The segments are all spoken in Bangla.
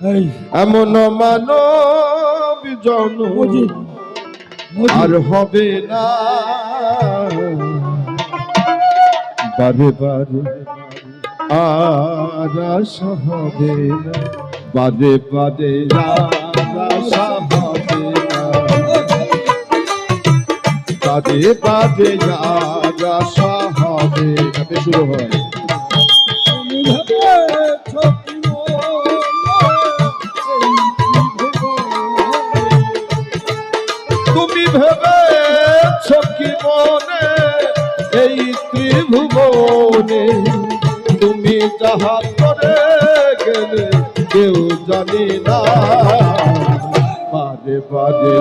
এমন মানব জন। আর হবে না। বারে বারে আর আশা হবে না। আশা হবে না। বারে বারে আর আশা হবে না। শুরু হয়। ভেবেছ কি মনে, এই ত্রিভুবনে তুমি যাহা করে গেলে কেউ জানি না। বারে বারে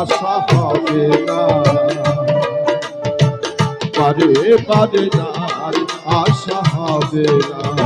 আশা হবে না। বারে বারে আশা হবে না।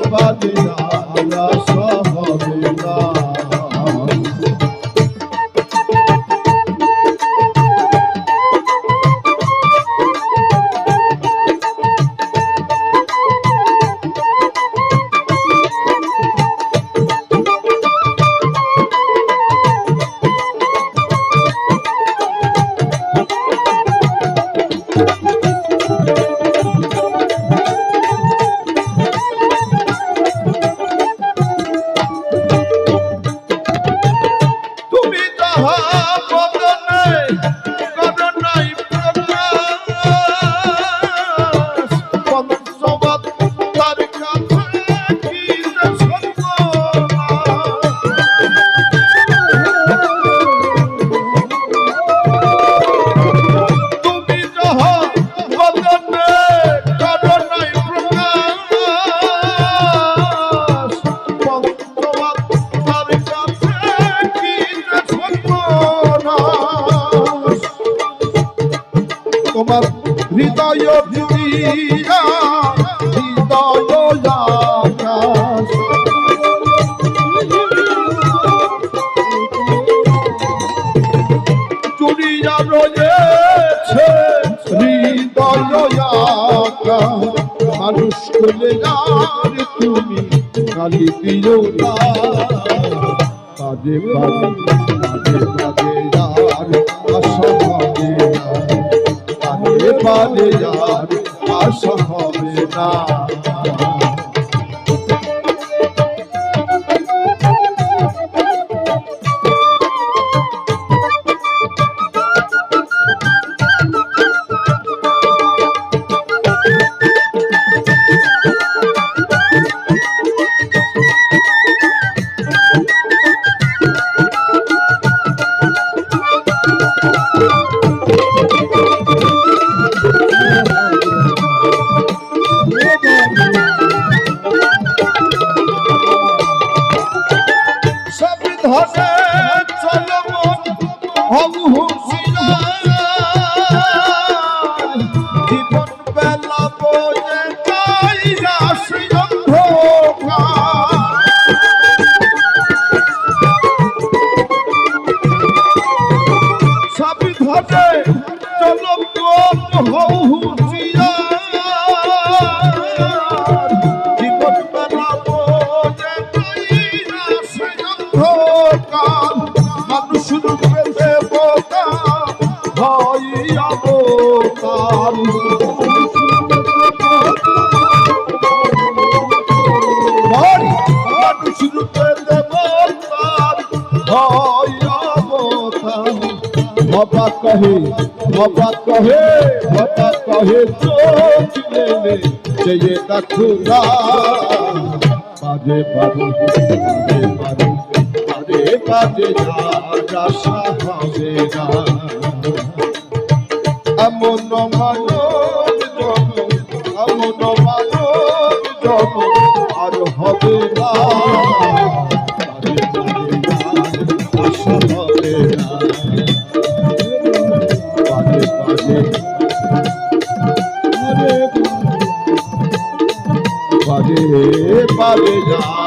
Padina. তোমার হৃদয় জুড়িয়া হৃদয় আকাশ। মানুষ কালি পাদে পাদে পাদে আর আশা হবে না। ভাবে জনপদ হও হুঁশিয়ার। জীবন বেলাবো মানুষ রূপে দেবতা হইয়া মানুষ রূপে বাবা কহে বাবা কহে বাবা কহে, চোখ মেলে চেয়ে দেখো না। বাজে বাজে বাজে বাজে বাজে আশা হবে না। এমন মানব জগৎ এমন মানব জগৎ বাজে বাজে